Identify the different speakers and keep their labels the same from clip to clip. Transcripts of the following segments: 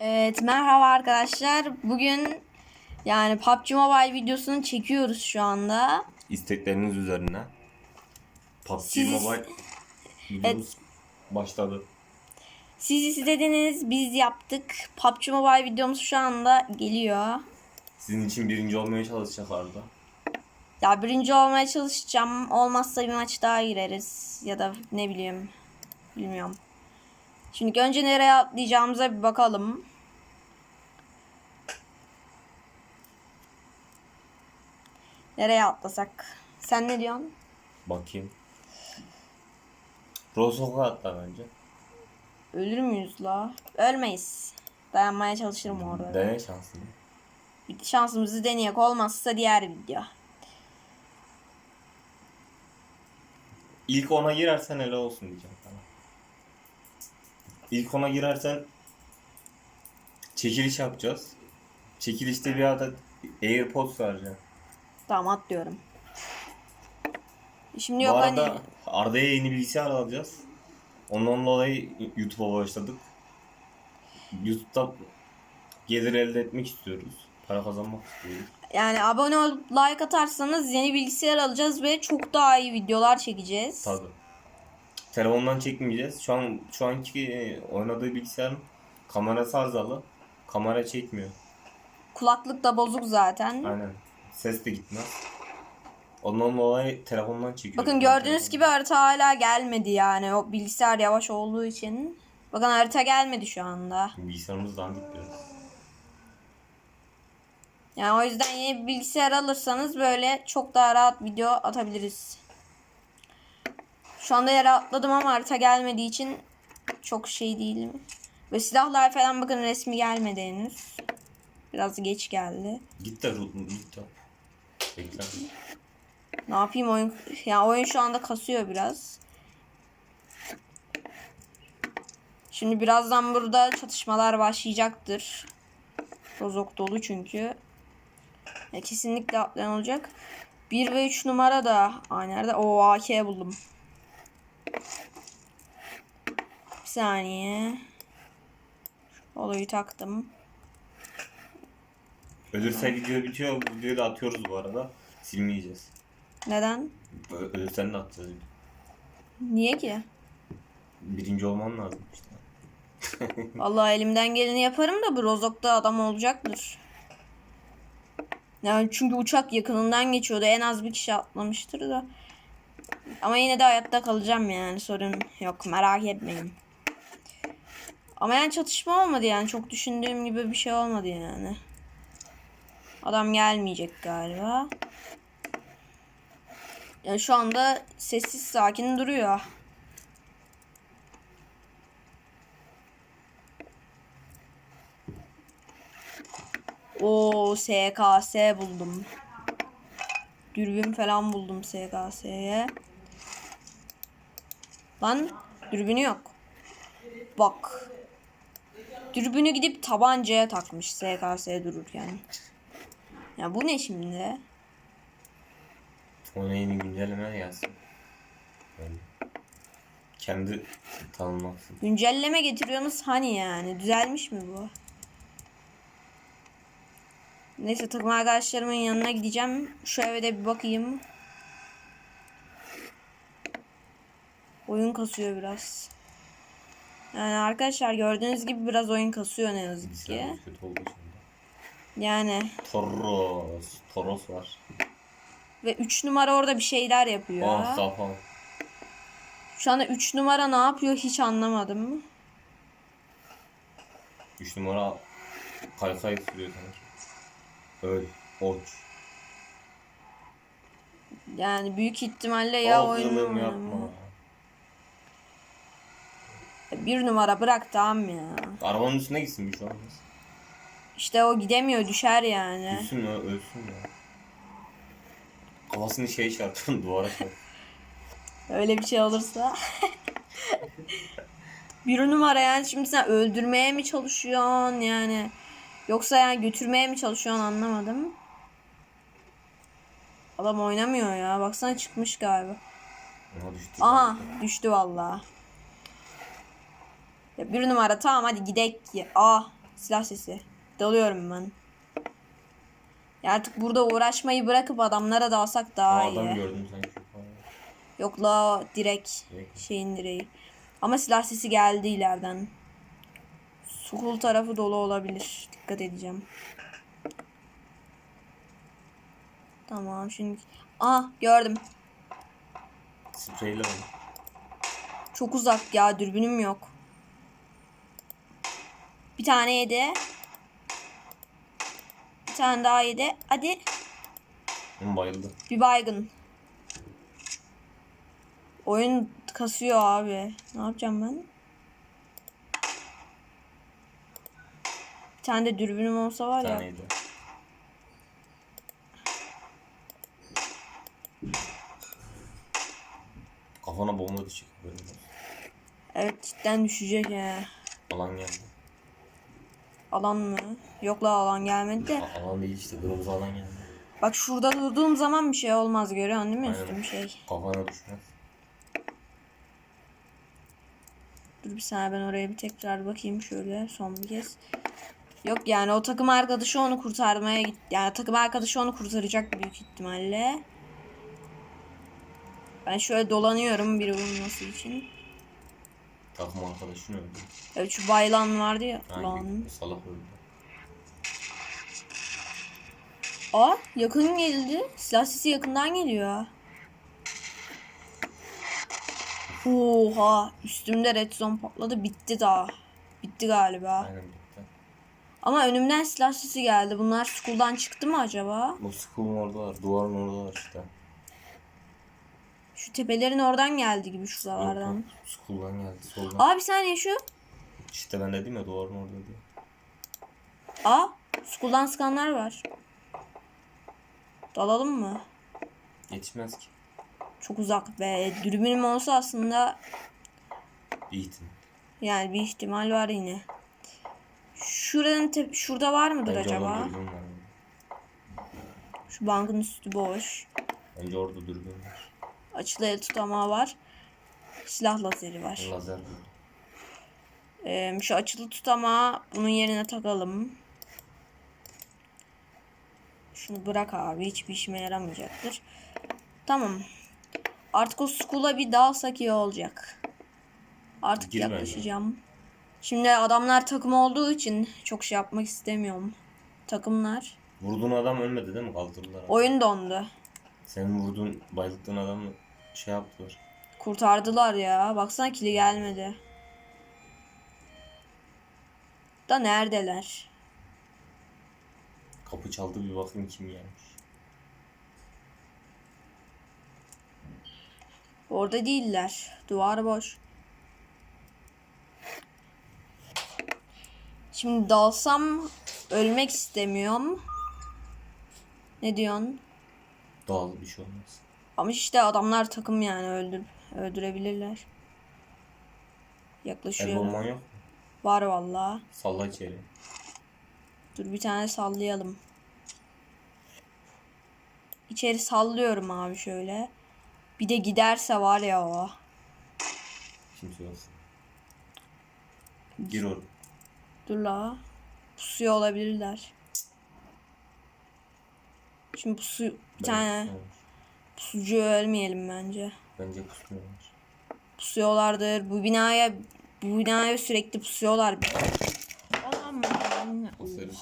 Speaker 1: Evet merhaba arkadaşlar. Bugün yani PUBG Mobile videosunu çekiyoruz şu anda.
Speaker 2: istekleriniz üzerine PUBG
Speaker 1: Siz-
Speaker 2: Mobile videomuz başladı.
Speaker 1: Siz istediniz biz yaptık. PUBG Mobile videomuz şu anda geliyor.
Speaker 2: Sizin için birinci olmaya çalışacak Arda.
Speaker 1: Ya birinci olmaya çalışacağım. Olmazsa bir maç daha gireriz. Ya da ne bileyim. Bilmiyorum. Şimdi önce nereye atlayacağımıza bir bakalım. Nereye atlasak? Sen ne diyorsun?
Speaker 2: Bakayım. Rosok'a atla bence.
Speaker 1: Ölür müyüz la? Ölmeyiz. Dayanmaya çalışırım orada.
Speaker 2: Dene şansını.
Speaker 1: Bir şansımızı deneyek olmazsa diğer video.
Speaker 2: İlk ona girersen hele olsun diyeceğim. İlk ona girersen çekiliş yapacağız. Çekilişte bir adet AirPods vereceğim.
Speaker 1: Tamam atlıyorum. Şimdi
Speaker 2: Bu
Speaker 1: yok
Speaker 2: arada
Speaker 1: hani
Speaker 2: Arda'ya yeni bilgisayar alacağız. Ondan dolayı YouTube'a başladık. YouTube'da gelir elde etmek istiyoruz. Para kazanmak istiyoruz.
Speaker 1: yani abone olup like atarsanız yeni bilgisayar alacağız ve çok daha iyi videolar çekeceğiz.
Speaker 2: Tabii. Telefondan çekmeyeceğiz. Şu an şu anki e, oynadığı bilgisayarın kamerası arızalı. Kamera çekmiyor.
Speaker 1: Kulaklık da bozuk zaten.
Speaker 2: Aynen. Ses de gitmez. Ondan dolayı telefondan çekiyoruz.
Speaker 1: Bakın gördüğünüz gibi harita hala gelmedi yani. O bilgisayar yavaş olduğu için. Bakın harita gelmedi şu anda.
Speaker 2: Bilgisayarımız dandik biraz.
Speaker 1: Yani o yüzden yeni bir bilgisayar alırsanız böyle çok daha rahat video atabiliriz. Şu anda yere atladım ama harita gelmediği için çok şey değilim. Ve silahlar falan bakın resmi gelmedi henüz. Biraz geç geldi.
Speaker 2: Git de git de. Bekle.
Speaker 1: Ne yapayım oyun ya oyun şu anda kasıyor biraz. Şimdi birazdan burada çatışmalar başlayacaktır. Rozok dolu çünkü. Ya kesinlikle atlayan olacak. 1 ve 3 numara da Aa nerede? O AK buldum. Saniye. Olayı taktım.
Speaker 2: Ölürse video bitiyor. Bu videoyu da atıyoruz bu arada. Silmeyeceğiz.
Speaker 1: Neden?
Speaker 2: Ö- Ölürsen de atacağız.
Speaker 1: Niye ki?
Speaker 2: Birinci olman lazım işte.
Speaker 1: Vallahi elimden geleni yaparım da bu Rozok'ta adam olacaktır. Yani çünkü uçak yakınından geçiyordu. En az bir kişi atlamıştır da. Ama yine de hayatta kalacağım yani. Sorun yok. Merak etmeyin. Ama yani çatışma olmadı yani. Çok düşündüğüm gibi bir şey olmadı yani. Adam gelmeyecek galiba. Yani şu anda sessiz sakin duruyor. O SKS buldum. Dürbün falan buldum SKS'ye. Lan dürbünü yok. Bak. Dürbünü gidip tabancaya takmış SKS dururken. Ya bu ne şimdi?
Speaker 2: Ona yeni güncelleme gelsin. Yani kendi tanımlaksın.
Speaker 1: Güncelleme getiriyorsunuz hani yani. Düzelmiş mi bu? Neyse takım arkadaşlarımın yanına gideceğim. Şu eve de bir bakayım. Oyun kasıyor biraz. Yani arkadaşlar gördüğünüz gibi biraz oyun kasıyor ne yazık ki.
Speaker 2: Kötü oldu şimdi.
Speaker 1: Yani
Speaker 2: Toros. Toros var.
Speaker 1: ve 3 numara orada bir şeyler yapıyor.
Speaker 2: Ah kafam.
Speaker 1: Şu anda 3 numara ne yapıyor hiç anlamadım.
Speaker 2: 3 numara kaykay sürüyor sanki. Öl. Oç.
Speaker 1: Yani büyük ihtimalle ya oyun
Speaker 2: Aklım yapma.
Speaker 1: Bir numara bırak tamam ya.
Speaker 2: Arabanın üstüne gitsin bir şey olmaz.
Speaker 1: İşte o gidemiyor düşer yani.
Speaker 2: Düşsün ya ölsün ya. Kafasını şey çarptın duvara çarp.
Speaker 1: Öyle bir şey olursa. bir numara yani şimdi sen öldürmeye mi çalışıyorsun yani. Yoksa yani götürmeye mi çalışıyorsun anlamadım. Adam oynamıyor ya. Baksana çıkmış galiba.
Speaker 2: Ona düştü.
Speaker 1: Aha düştü vallahi. Ya bir numara tamam hadi gidek. ya. Ah Silah sesi. Dalıyorum ben. Ya artık burada uğraşmayı bırakıp adamlara dalsak daha
Speaker 2: Aa,
Speaker 1: iyi.
Speaker 2: adam gördüm sanki.
Speaker 1: Yok la direkt
Speaker 2: Direkt.
Speaker 1: şeyin direği. Ama silah sesi geldi ileriden. Sukul tarafı dolu olabilir. Dikkat edeceğim. Tamam şimdi. Aa gördüm.
Speaker 2: Spreyle.
Speaker 1: Çok uzak ya dürbünüm yok. Bir tane yedi. Bir tane daha yedi. Hadi
Speaker 2: bayıldı.
Speaker 1: bir baygın. Oyun kasıyor abi. Ne yapacağım ben? Bir tane de dürbünüm olsa var
Speaker 2: Bir
Speaker 1: ya.
Speaker 2: taneydi. Kafana bomba düşecek. Böyle.
Speaker 1: Evet cidden düşecek ya.
Speaker 2: Alan geldi.
Speaker 1: Alan mı? Yok la alan gelmedi de.
Speaker 2: A- Alan değil işte. Kırmızı alan geldi.
Speaker 1: Bak şurada durduğum zaman bir şey olmaz görüyorsun değil mi
Speaker 2: Aynen.
Speaker 1: üstüm şey.
Speaker 2: Kafana düşmez.
Speaker 1: Dur bir saniye ben oraya bir tekrar bakayım şöyle son bir kez. Yok yani o takım arkadaşı onu kurtarmaya gitti. Yani takım arkadaşı onu kurtaracak büyük ihtimalle. Ben şöyle dolanıyorum biri vurması için.
Speaker 2: Takım arkadaşın öldü.
Speaker 1: Evet şu baylan vardı ya.
Speaker 2: Hangi salak öldü.
Speaker 1: Aa yakın geldi. Silah sesi yakından geliyor. Oha üstümde red zone patladı bitti daha. Bitti galiba.
Speaker 2: Aynen bitti.
Speaker 1: Ama önümden silah sesi geldi. Bunlar school'dan çıktı mı acaba?
Speaker 2: Bu school'un oradalar. Duvarın oradalar işte.
Speaker 1: Şu tepelerin oradan geldi gibi şuralardan.
Speaker 2: School'dan geldi. Soldan.
Speaker 1: Aa bir saniye şu.
Speaker 2: İşte ben dedim ya duvarın orada diye.
Speaker 1: Aa school'dan sıkanlar var. Dalalım mı?
Speaker 2: Yetişmez ki.
Speaker 1: Çok uzak be. Dürbünüm olsa aslında
Speaker 2: Bir ihtimal.
Speaker 1: yani bir ihtimal var yine. Şuranın te- şurada var mıdır
Speaker 2: Bence
Speaker 1: acaba?
Speaker 2: orada dürbün var.
Speaker 1: Şu bankın üstü boş.
Speaker 2: Bence orada dürbün var.
Speaker 1: Açılı el tutamağı var. Silah lazeri var.
Speaker 2: Lazer.
Speaker 1: Ee, şu açılı tutamağı bunun yerine takalım. Şunu bırak abi. Hiçbir işime yaramayacaktır. Tamam. Artık o school'a bir dalsak iyi olacak. Artık
Speaker 2: Gir bence.
Speaker 1: yaklaşacağım. Şimdi adamlar takım olduğu için çok şey yapmak istemiyorum. Takımlar.
Speaker 2: Vurduğun adam ölmedi değil mi? Kaldırdılar.
Speaker 1: Oyun dondu.
Speaker 2: Senin vurduğun, bayılttığın adamı şey yaptılar.
Speaker 1: Kurtardılar ya. Baksana kili gelmedi. Da neredeler?
Speaker 2: Kapı çaldı bir bakayım kim gelmiş.
Speaker 1: Orada değiller. Duvar boş. Şimdi dalsam ölmek istemiyorum. Ne diyorsun?
Speaker 2: Doğal bir şey olmaz.
Speaker 1: Ama işte adamlar takım yani öldür öldürebilirler.
Speaker 2: El
Speaker 1: Yaklaşıyor.
Speaker 2: bomban yok mu?
Speaker 1: Var vallahi.
Speaker 2: Salla içeri.
Speaker 1: Dur bir tane sallayalım. İçeri sallıyorum abi şöyle. Bir de giderse var ya o.
Speaker 2: Kimse yok. Gir oraya.
Speaker 1: Dur la. Pusuyor olabilirler. Şimdi pusu bir tane
Speaker 2: pusuyorlar.
Speaker 1: Pusucu ölmeyelim bence.
Speaker 2: Bence pusuyorlar.
Speaker 1: Pusuyorlardır. Bu binaya bu binaya sürekli pusuyorlar.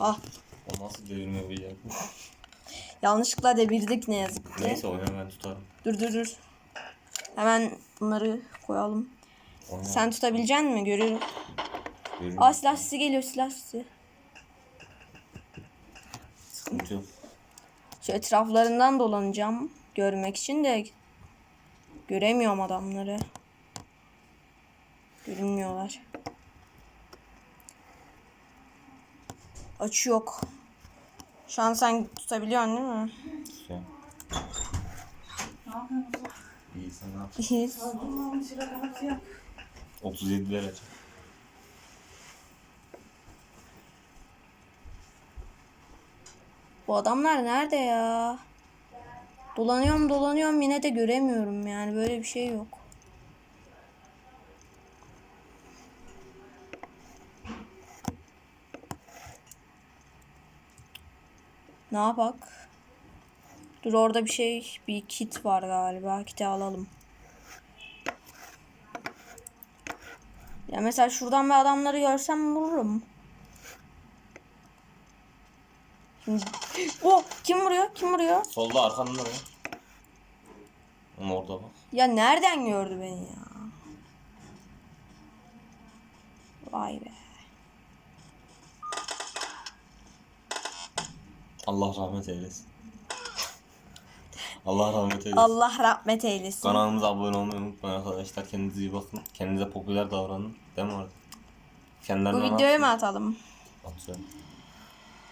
Speaker 1: Ah,
Speaker 2: O nasıl devirme bir yapmış.
Speaker 1: yanlışlıkla devirdik ne yazık ki.
Speaker 2: Neyse oyna ben tutarım.
Speaker 1: Dur dur dur. Hemen bunları koyalım.
Speaker 2: Oyna.
Speaker 1: Sen tutabilecek misin? Görüyorum.
Speaker 2: Görürüm.
Speaker 1: Aa silah sesi geliyor silah sesi.
Speaker 2: Sıkıntı yok.
Speaker 1: Şu etraflarından dolanacağım. Görmek için de göremiyorum adamları. Görünmüyorlar. Açı yok. Şu an sen tutabiliyorsun değil mi?
Speaker 2: Tutuyor. İyi sen ne yapıyorsun?
Speaker 1: İyiyiz.
Speaker 2: 37 derece.
Speaker 1: Bu adamlar nerede ya? Dolanıyorum dolanıyorum yine de göremiyorum yani böyle bir şey yok. Ne yapak? Dur orada bir şey bir kit var galiba. Kiti alalım. Ya mesela şuradan bir adamları görsem vururum. Oh! Kim vuruyor? Kim vuruyor?
Speaker 2: Solda arkanda ne? Ama orada bak.
Speaker 1: Ya nereden gördü beni ya? Vay be.
Speaker 2: Allah rahmet eylesin. Allah rahmet eylesin.
Speaker 1: Allah rahmet eylesin.
Speaker 2: Kanalımıza abone olmayı unutmayın arkadaşlar. Kendinize iyi bakın. Kendinize popüler davranın. Değil mi artık?
Speaker 1: Bu
Speaker 2: Kendilerine
Speaker 1: videoyu mu atalım?
Speaker 2: Atıyorum.